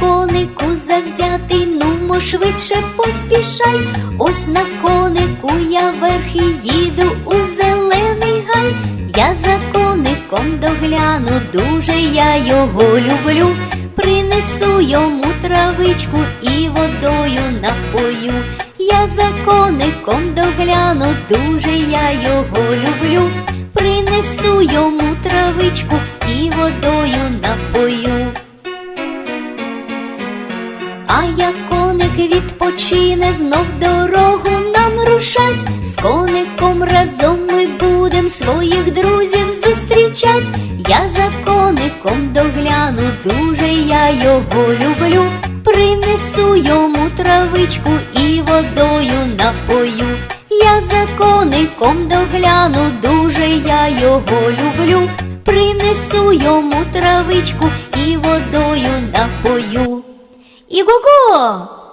Конику завзятий, нумо швидше поспішай. Ось на конику я верхи їду у зелений гай. Я за коником догляну, дуже я його люблю. Принесу йому травичку і водою напою. Я за коником догляну, дуже я його люблю. Принесу йому травичку і водою напою. А як коник відпочине, знов дорогу нам рушать. З коником разом ми будем своїх друзів зустрічать. Я за коником догляну, дуже я його люблю. Принесу йому травичку і водою напою. Я за коником догляну, дуже я його люблю. Принесу йому травичку і водою напою. 一个个